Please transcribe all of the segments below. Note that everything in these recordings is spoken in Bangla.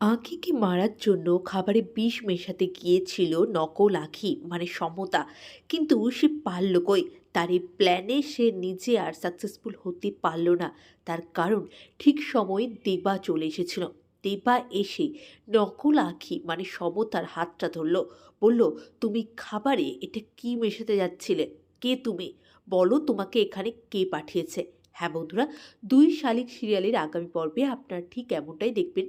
আঁখিকে মারার জন্য খাবারে বিষ মেশাতে গিয়েছিল নকল আঁখি মানে সমতা? কিন্তু সে পারল কই? তার এই প্ল্যানে সে নিজে আর সাকসেসফুল হতে পারল না। তার কারণ ঠিক সময়ে দেবা চলে এসেছিল। দেবা এসে নকল আঁখি মানে সমতার হাতটা ধরলো। বলল, তুমি খাবারে এটা কি মেশাতে যাচ্ছিলে? কে তুমি? বলো তোমাকে এখানে কে পাঠিয়েছে? হ্যাঁ বন্ধুরা, দুই শালিক সিরিয়ালের আগামী পর্বে আপনারা ঠিক এমনটাই দেখবেন।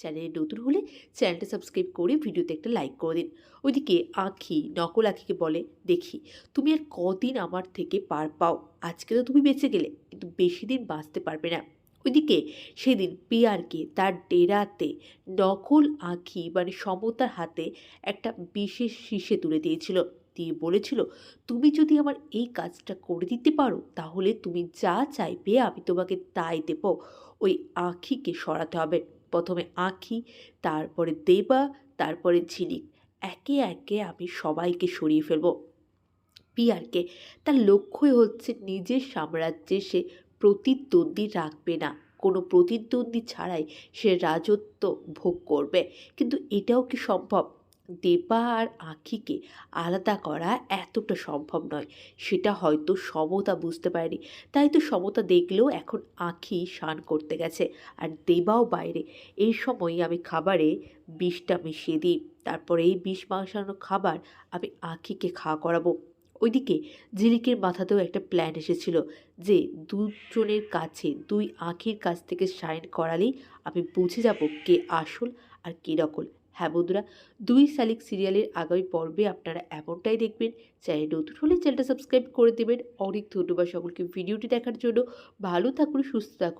চ্যানেলে নতুন হলে চ্যানেলটা সাবস্ক্রাইব করে ভিডিওতে একটা লাইক করে দিন। ওইদিকে আঁখি, নকল আঁখিকে বলে, দেখি, তুমি আর কদিন আমার থেকে পার পাও। আজকে তো তুমি বেঁচে গেলে, কিন্তু বেশি দিন বাঁচতে পারবে না। ওইদিকে সেদিন পিয়ারকে তার ডেরাতে নকল আঁখি মানে সমতার হাতে একটা বিশেষ শীষে তুলে দিয়েছিল। দিয়ে বলেছিল, তুমি যদি আমার এই কাজটা করে দিতে পারো, তাহলে তুমি যা চাইবে আমি তোমাকে তাই দেবো। ওই আঁখিকে সরাতে হবে। প্রথমে আঁখি, তারপরে দেবা, তারপরে ঝিলিক। একে একে আমি সবাইকে সরিয়ে ফেলব। পিয়ারকে, তার লক্ষ্যই হচ্ছে নিজের সাম্রাজ্যে সে প্রতিদ্বন্দ্বী রাখবে না। কোনো প্রতিদ্বন্দ্বী ছাড়াই সে রাজত্ব ভোগ করবে। কিন্তু এটাও কি সম্ভব? দেবা আর আঁখিকে আলাদা করা এতটা সম্ভব নয়। সেটা হয়তো সমতা বুঝতে পারেনি। তাই তো সমতা দেখলেও এখন আঁখি শান করতে গেছে। আর দেবাও বাইরে। এই সময় আমি খাবারে বিষটা মিশিয়ে দিই। তারপরে এই বিষ মাংসানো খাবার আমি আঁখিকে খাওয়া করাবো। ওইদিকে ঝিলিকের মাথাতেও একটা প্ল্যান এসেছিল যে দুজনের কাছে, দুই আঁখির কাছ থেকে সাইন করালেই আমি বুঝে যাব কে আসল আর কে নকল। হ্যাঁ বন্ধুরা, দুই শালিক সিরিয়ালের আগামী পর্বে আপনারা এমনটাই দেখবেন। চ্যানেল নতুন হলে চ্যানেলটা সাবস্ক্রাইব করে দেবেন। অনেক ধন্যবাদ সকলকে ভিডিওটি দেখার জন্য। ভালো থাকুন, সুস্থ থাকুন।